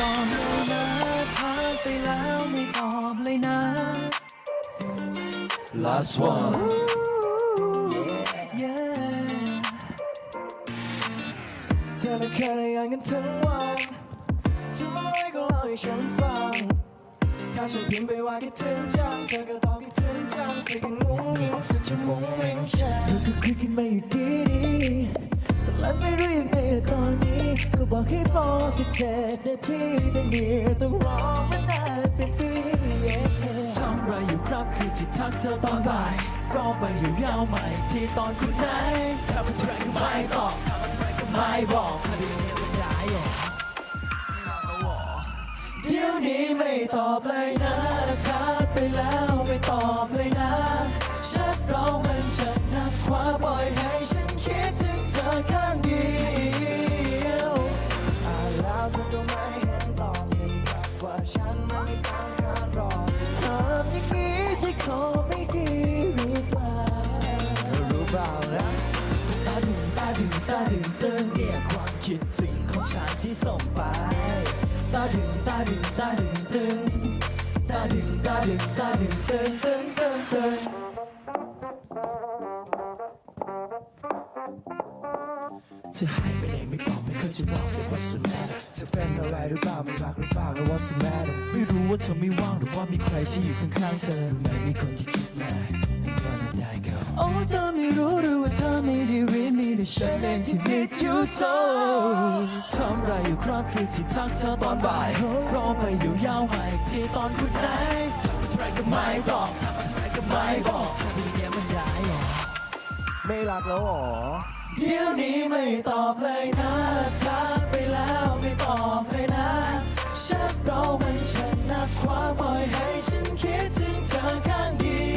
ตอบเลยนะทักไปแล้วไม่ตอบเลยนะ last one yeah เธอน่ะแค่ได้อ่านกันทั้งวันทำอะไรก็เล่าให้ฉันฟัง ถ้าฉันพิมพ์ไปว่าคิดถึงจังเธอก็ตอบคิดถึงจังคุยกันงุ้งงิ้งสุดจะมุ้งมิ้งฉันก็คุยกันมาอยู่ดีดีๆ แล้วไม่รู้ยังไงตอนนี้ก็บอกให้รอสิบเจ็ดนาทีแต่เนี่ยต้องรอมานานเป็นปีทำไรอยู่ครับคือที่ทักเธอตอนบ่ายรอไปอยู่ยาวใหม่ที่ตอนคุณไหนทำอะไรก็ไม่ตอบทำอะไรก็ไม่บอกคดีนี้มันย้ายออกเดี๋ยวนี้ไม่ตอบเลยนะทักไปแล้วไม่ตอบเลยนะชัดเรามันชัดนักขวาปล่อย ส่งไปตาดึงตาดึงตาดึงตึงตาดึงตาดึงตาดึงตึงตึงตึงตึงเธอหายไปไหนไม่บอกไม่เคยจะบอกเลย what's the matter เธอเป็นอะไรหรือเปล่าไม่รักหรือเปล่าแล้ว what's the matter ไม่รู้ว่าเธอไม่ว่างหรือว่ามีใครที่อยู่ข้างๆเธอรู้ไหมมีคนที่คิดมา I'm gonna die girl โอ้เธอไม่รู้หรือว่าเธอไม่ได้เรียนมีแต่ฉันเองที่ miss you so ทำไรอยู่ครับคือที่ทักเธอตอนบ่ายรอไปอยู่ยาวมาอีกทีตอนคุณไหนทำอะไรก็ไม่ตอบทำอะไรก็ไม่บอกคดีเนี้ยมันย้ายออไม่รักแล้วหรอ เดี๋ยวนี้ไม่ตอบเลยนะทักไปแล้วไม่ตอบเลยนะชักเรามันฉันนักขวาปล่อยให้ฉันคิดถึงเธอข้างเดียว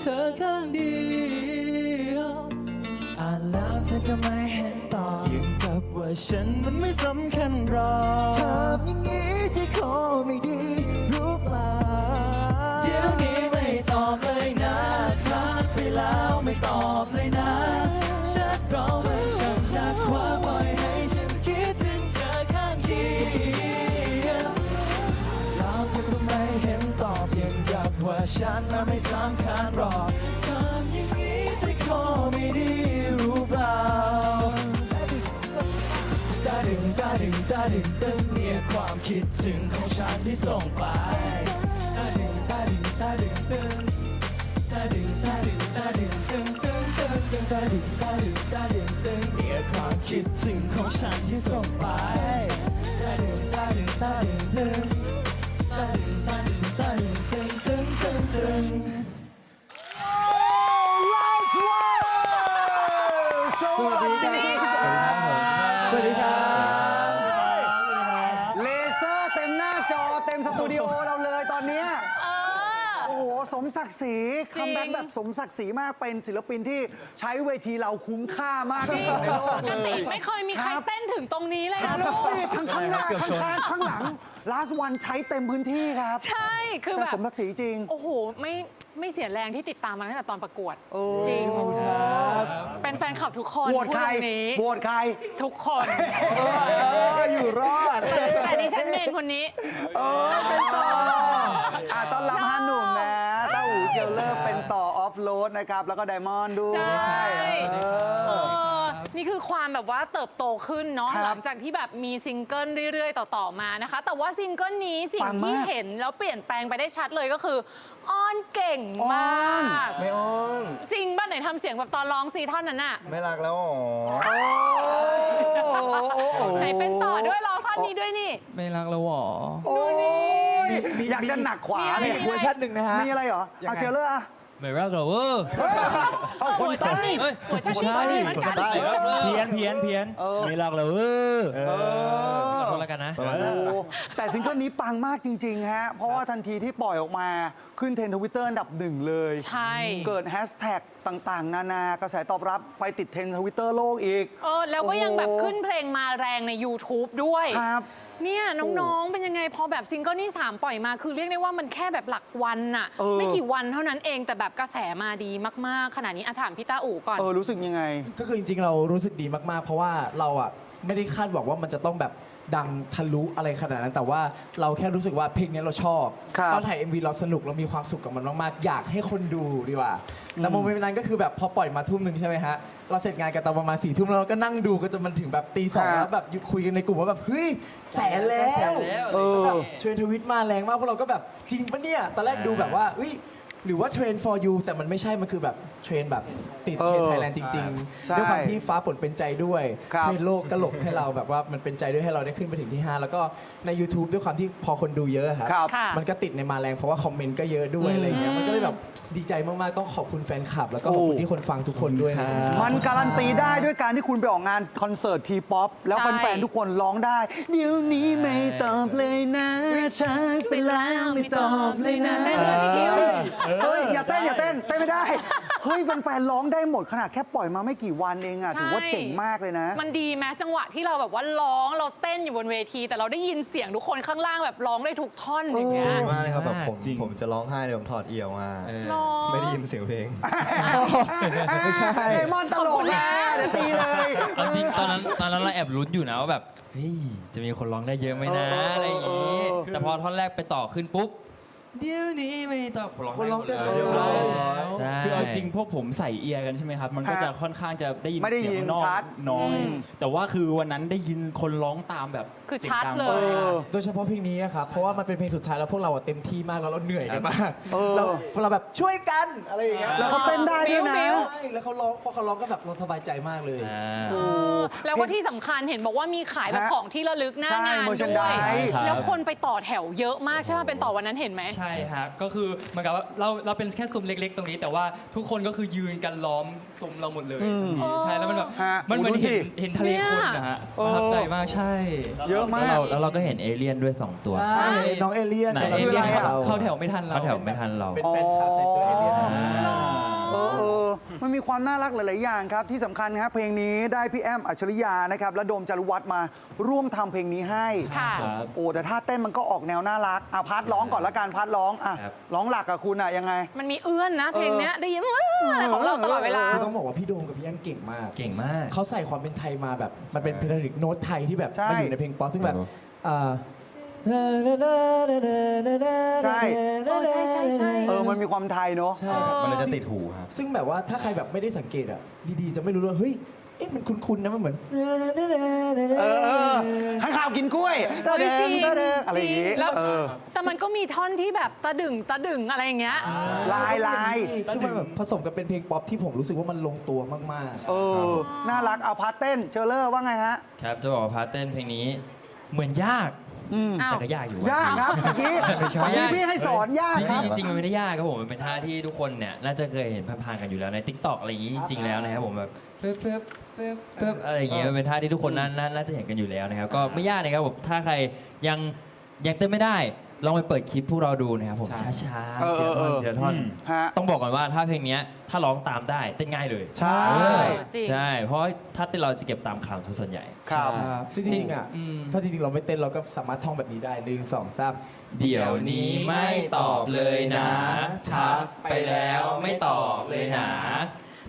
เธอข้างเดียวอ่านแล้วเธอก็ไม่เห็นตอบยังกับว่าฉันมันไม่สำคัญหรอกทำอย่างนี้จะขอไม่ดีรู้เปล่าเดี๋ยวนี้ไม่ตอบเลยนะทักไปแล้วไม่ตอบเลยนะ ฉันมันไม่สำคัญหรอกทำอย่างนี้จะขอไม่ดีรู้เปล่าตาดึงตาดึงตาดึงตึงเนี่ยความคิดถึงของฉันที่ส่งไปตาดึงตาดึงตาดึงตึงตาดึงตาดึงตาดึงตึงตึงตึงตึงตาดึงตาดึงตาดึงตึงเนี่ยความคิดถึงของฉันที่ส่งไป วัสดีครับสวัสดีครับเลเซอร์เต็มหน้าจอเต็มสตูดิโอเราเลยตอนเนี้ยโอ้โห สมศักดิ์ศรีคัมแบ็กแบบสมศักดิ์ศรีมากเป็นศิลปินที่ใช้เวทีเราคุ้มค่ามากที่สุดในโลกปกเลติย ไม่เคยมีใครเต้นถึงตรงนี้เลยครันะบลูกนี่ทั้งข้างหน้าข้างข้างข้างหลัง last one ใช้เต็มพื้นที่ครับใช่ คือแต่แบบ สมศักดิ์ศรีจริง โอ้โห ไม่ ไม่เสียแรงที่ติดตามมาตั้งแต่ตอนประกวดโอ้จริง เป็นแฟนคลับทุกคนโหวตพูดใครตรงนี้ โหวตใคร ทุกคน เออ อยู่รอด แต่ดิฉันเมนคนนี้ เออ เป็นต่ออะต้อนรับชอบห้าหนุ่มนะเต้าหูเจลเลอร์เป็นต่อออฟโรดนะครับ แล้วก็ไดมอนด์ด้วยใช่ เอเอออ นี่คือความแบบว่าเติบโตขึ้นเนาะครับหลังจากที่แบบมีซิงเกิลเรื่อย ๆ ต่อ ๆ มานะคะ แต่ว่าซิงเกิลนี้สิ่ปังงมาก ที่เห็นแล้วเปลี่ยนแปลงไปได้ชัดเลยก็คืออ้อนเก่งมากไม่อ้อนจริงป่ะไหนทำเสียงแบบตอนร้องซีท่อนนั้นน่ะไม่รักแล้วหรอไหนเป็นต่อด้วยร้องท่อนนี้ด้วยนี่ ไม่รักแล้วหรอ โอ้ยอยากจะหนักขวามีเนี่ยอะไรเวอร์ชันหนึ่งนะฮะมีอะไรเหรอเอาเจอเลยอะ ไม่รักเราเวอร์เอาคนหัวใจใต้นี่หัวใจนี่ก็ดีเหมือนกันเพี้ยนเพี้ยนเพี้ยนไม่รักเราเวอร์ขอโทษแล้วกันนะ โอ้แต่ซิงเกิลนี้ปังมากจริง ๆ ฮะ เพราะว่าทันทีที่ปล่อยออกมาขึ้นเทรนด์ทวิตเตอร์อันดับหนึ่งเลย ใช่ เกิดแฮชแท็กต่างๆ นานากระแสตอบรับไปติดเทรนด์ทวิตเตอร์โลกอีกเออแล้วก็ยังแบบขึ้นเพลงมาแรงใน YouTube ด้วย ครับ เนี่ยน้องๆ เป็นยังไงพอแบบซิงเกิลที่3ปล่อยมาคือเรียกได้ว่ามันแค่แบบหลักวันน่ะ เออ ไม่กี่วันเท่านั้นเองแต่แบบกระแสมาดีมากๆ ขนาดนี้อะถามพี่ต้าอู่ก่อน เออรู้สึกยังไง ก็คือจริงๆ เรารู้สึกดีมากๆ เพราะว่าเราอะไม่ได้คาดหวังว่ามันจะต้องแบบดังทะลุอะไรขนาดนั้น แต่ว่าเราแค่รู้สึกว่าเพลงนี้เราชอบครับตอนถ่าย MV เราสนุกเรามีความสุขกับมันมากๆ อยากให้คนดูดีกว่าแต่โมเมนต์นั้นก็คือแบบพอปล่อยมาทุ่มหนึ่งใช่ไหมฮะ เราเสร็จงานกันตอนประมาณสี่ทุ่มแล้วเราก็นั่งดูกันจนมันถึงแบบตีสองครับแล้วแบบคุยกันในกลุ่มว่าแบบเฮ้ยแสนแล้วเออแบบเทรนทวิตมาแรงมากพวกเราก็แบบจริงปะเนี่ยตอนแรกดูแบบว่าเฮ้ย หรือว่าเทรน for you แต่มันไม่ใช่มันคือแบบเทรนแบบติดเทรนเออไทยแลนด์จริงใช่ๆด้วยความที่ฟ้าฝนเป็นใจด้วยครับ เทรนโลกก็หลบให้เราแบบว่ามันเป็นใจด้วยให้เราได้ขึ้นไปถึงที่ 5 แล้วก็ใน YouTube ด้วยความที่พอคนดูเยอะครับ ครับ ค่ะ มันก็ติดในมาแรงเพราะว่าคอมเมนต์ก็เยอะด้วยอะไรเงี้ยมันก็เลยแบบดีใจมากๆ ต้องขอบคุณแฟนคลับ แล้วก็ขอบคุณโอ้ที่คนฟังทุกคนด้วยนะมันการันตีได้ด้วยการที่คุณไปออกงานคอนเสิร์ตทีป๊อปแล้วใช่ แฟนๆทุกคนร้องได้ เดี๋ยวนี้ไม่ตอบเลยนะชักไปแล้วไม่ตอบเลยนะเต้นเลยพี่คิว เฮ้ยอย่าเต้นอย่าเต้นเต้นไม่ได้ เฮ้ยแฟนๆร้องได้หมดขนาดแค่ปล่อยมาไม่กี่วันเองอะถือว่าเจ๋งมากเลยนะ มันดีไหมจังหวะที่เราแบบว่าร้องเราเต้นอยู่บนเวที แต่เราได้ยินเสียงทุกคนข้างล่างแบบร้องได้ทุกท่อนอย่างเงี้ยดีมากเลยครับแบบผมจริง ผมจะร้องไห้เลยผมถอดเอียวมา หรอ ไม่ได้ยินเสียงเพลง ไม่ใช่เดมอนตลกนะเดี๋ยวตีเลย เอาจริงตอนนั้นตอนนั้นเราแอบลุ้นอยู่นะว่าแบบเฮ้ยจะมีคนร้องได้เยอะไหมนะเอออะไรอย่างงี้เออ แต่พอท่อนแรกไปต่อขึ้นปุ๊บ เดี๋ยวนี้ไม่ต่อคนร้องคนร้องได้หมดเต้นเลยเร็วใช่ คือเอาจริงพวกผมใส่เอียร์กันใช่ไหมครับ มันก็ฮะจะค่อนข้างจะได้ยินไม่ได้ยินเสียงข้างนอกชัด น้อย อืม แต่ว่าคือวันนั้นได้ยินคนร้องตามแบบคือสีงชัดงเลยเออโดยเฉพาะเพลงนี้อะครับ เพราะว่ามันเป็นเพลงสุดท้ายแล้วพวกเราอะเต็มที่มากแล้วเราเหนื่อยกันมากเออแล้วพวกเราแบบช่วยกันอะไรอย่างเงี้ยแล้วเขาเต้นได้ด้วยนะ บิ้ว ใช่แล้วเขาร้องพอเขาร้องก็แบบเราสบายใจมากเลยอ่าโอ้แล้วก็ที่สำคัญเห็นบอกว่ามีขายแบบฮะของที่ระลึกหน้าใช่งานด้วย merchandise ใช่ครับ แล้วคนไปต่อแถวเยอะมากใช่ไหมเป็นต่อวันนั้นเห็นไหม ใช่ครับก็คือเหมือนกับว่าเราเราเป็นแค่ซุ้มเล็ก ๆ ตรงนี้ แต่ว่าทุกคนก็คือยืนกันล้อมซุ้มเราหมดเลยใช่แล้วมันแบบฮะมันเหมือนโอ้ดูเห็นสิเห็นทะเลคนนะฮะเออประทับใจมากใช่ เยอะแล้วมากเราแล้วเราก็เห็นเอเลี่ยนด้วย 2 ตัว ใช่ น้องเอเลี่ยนไหนเราเอด้วยเลี่ยนอะไรเข้าอะ เข้าแถวไม่ทันเราเขาแถวไม่ทันเรา เป็นแฟนคลับใส่ตัวเอเลี่ยนเออเออ มันมีความน่ารักหลาย ๆ อย่างครับ ที่สำคัญครับเพลงนี้ได้พี่แอมอัจฉริยานะครับและโดมจารุวัฒน์มาร่วมทำเพลงนี้ให้ ค่ะ ครับ โอ้แต่ท่าเต้นมันก็ออกแนวน่ารักอะพาร์ทร้องก่อนละกันพาร์ทร้องอะครับ ร้องหลักกับคุณอะยังไง มันมีเอื้อนนะ เพลงเนี้ยได้ยินอื้ออะไรของเราตลอดเวลา คือต้องบอกว่าพี่โดมกับพี่แอมเก่งมาก เก่งมาก เขาใส่ความเป็นไทยมาแบบ มันเป็นเพลงโน้ตไทยที่แบบใช่ มาอยู่ในเพลงป๊อปซึ่งแบบเอออ่า ใช่ เออใช่ใช่ใช่ เออ มันมีความไทยเนอะ ใช่ครับมันเลยจะติดหูครับ ซึ่งแบบว่าถ้าใครแบบไม่ได้สังเกตอะ ดีๆ จะไม่รู้ว่าเฮ้ย เอ๊ะ มันคุ้นๆนะ มันเหมือน เออเออข้างข่าวกินกล้วยตาแดงตาแดงอะไรอย่างงี้แล้ว เออแต่มันก็มีท่อนที่แบบตะดึงตะดึงอะไรอย่างเงี้ย ลายลายซึ่งมันแบบผสมกับเป็นเพลงป๊อปที่ผมรู้สึกว่ามันลงตัวมากๆ เออ น่ารัก เอาพาร์ทเต้น เชอร์เลอร์ว่าไงฮะ ครับจะบอกว่าพาร์ทเต้นเพลงนี้ เหมือนยาก อ้าวแต่ก็ยากอยู่ยากครับเมื่อกี้ไม่ใช่เมื่อกี้พี่ให้สอนยากจคริรังบๆจริงๆมันไม่ได้ยากครับผมมันเป็นท่าที่ทุกคนเนี่ยน่าจะเคยเห็นผ่านๆกันอยู่แล้วใน t ิ k t o k อะไรอย่างงี้จริงๆแล้วนะครับผมแบบปึ๊บปึ๊บปึ๊บปึ๊บอะไรอย่างเงี้ยมันเป็นท่าที่ทุกคนน่าน่าน่าจะเห็นกันอยู่แล้วนะครับก็ไม่ยากนะครับผมถ้าใครยังยังเต้นไม่ได้ ลองไปเปิดคลิปพวกเราดูนะครับผม ใช่ ช้าเอๆอทีละท่อนเออทีละท่อนฮะ ต้องบอกก่อนว่าถ้าเพลงเนี้ยถ้าร้องตามได้เต้นง่ายเลยใช่ เออจริง ใช่ เพราะถ้าเต้นเราจะเก็บตามคำทุกส่วนใหญ่ ครับซึ่งจริงๆอะถ้าจริงๆเราไม่เต้นเราก็สามารถท่องแบบนี้ได้หนึ่งสองสามเดี๋ยวนี้ไม่ตอบเลยนะทักไปแล้วไม่ตอบเลยนะ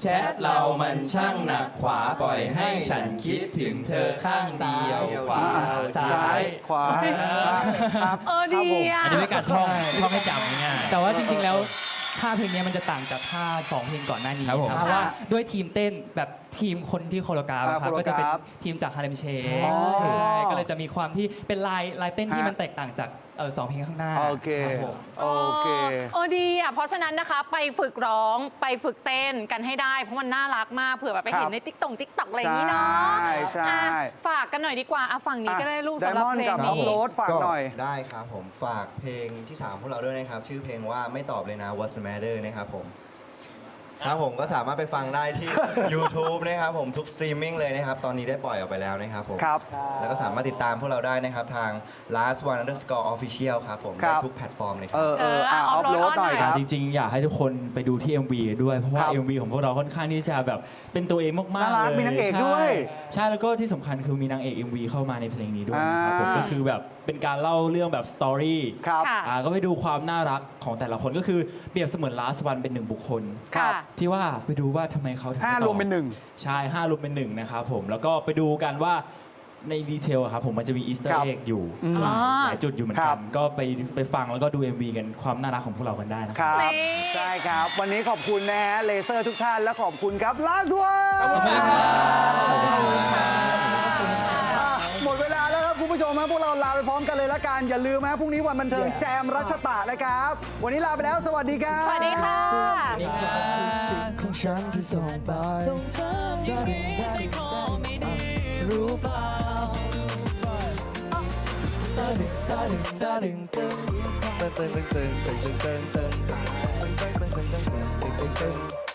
แชทเรามันช่างหนักขวาปล่อยให้ฉันคิดถึงเธอข้างเดียวขวาซ้าซ้ายยขวาครับ เออดีอะอันนี้เป็นการท่องท่องให้จำง่ายแต่ว่าจริงๆแล้วท่าเพลงเนี้ยมันจะต่างจากท่าสองเพลงก่อนหน้านี้ครับผม เพราะว่าด้วยทีมเต้นแบบทีมคนที่โคโรกราฟอะครับอ่าก็จะเป็นโคโรกราฟทีมจากฮาเลมเชคอ๋อใช่ก็เลยจะมีความที่เป็นลายลายเต้นที่ฮะมันแตกต่างจาก เออสองเพลงข้างหน้าโอเคครับผมโอเค เออดีอะ เพราะฉะนั้นนะคะไปฝึกร้องไปฝึกเต้นกันให้ได้ เพราะมันน่ารักมากเผื่อแบบไปครับเห็นในติ๊กต็อกติ๊กต็อกอะไรอย่างนี้เนาะใช่ใช่ อะฝากกันหน่อยดีกว่าอะฝั่งนี้ก็ได้ลูกสำหรับเพลงกับคน้รัองผมนี้ โรสฝากหน่อย ได้ครับผมฝากเพลงที่ 3 พวกเราด้วยนะครับ ชื่อเพลงว่าไม่ตอบเลยนะ What's the matter นะครับผม ครับผมก็สามารถไปฟังได้ที่ YouTube นะครับผมทุกสตรีมมิ่งเลยนะครับ ตอนนี้ได้ปล่อยออกไปแล้วนะครับผม ครับ แล้วก็สามารถติดตามพวกเราได้นะครับ ทาง last one underscore official ครับผมครัได้บ ทุกแพลตฟอร์มเลยคเอรับ อเอออะเออออฟโรด upload หน่อยหน่อยครับ จริงๆ อยากให้ทุกคนไปดูที่ MV ด้วย เพราะว่า ครับ MV ของพวกเราค่อนข้างที่จะแบบเป็นตัวเองมากๆน่ารักเลยมีนางเอกใช่ด้วยใช่แล้วก็ที่สำคัญคือมีนางเอก MV เข้ามาในเพลงนี้ด้วยนะครับผมอ่า ก็คือแบบเป็นการเล่าเรื่องแบบสตอรี่ครับ ค่ะ อ่าก็ไปดูความน่ารักของแต่ละคนก็คือเปรียบเสมือน last one เป็นหนึ่งบุคคล ครับ ค่ะที่ว่าไปดูว่าทำไมเขาถึงห้าไม่ตอบรวมเป็นหนึ่ง ใช่ห้ารวมเป็นหนึ่งนะครับผมแล้วก็ไปดูกันว่าในดีเทลอะครับผมมันจะมีอีสเตอครัร์บเอ็กอยู่อืมหลายหลายจุดอยู่เหมือนครักับ น ก็ไปไปฟังแล้วก็ดู MV กันความน่ารักของพวกเรากันได้นะคครับรับ นี่ ใช่ครับ วันนี้ขอบคุณนะฮะเลเซอร์ทุกท่านและขอบคุณครับ last one อ่ ผู้ชมฮะพวกเราลาไปพร้อมกันเลยละกัน อย่าลืมนะพรุ่งนี้วันบันเทิงแจมรัชตะนะครับ วันนี้ลาไปแล้วสวัสดีครับสวัสดีค่ะของฉันที่ส่งไปส่งเธอไม่ดีไม่ดีรู้เปล่าตาดึงตาดึงตาดึงตึงตึงตึงตึงตึงตึงตึงตึงตึงตึงตึงตึงตึงตึงตึงตึงตึง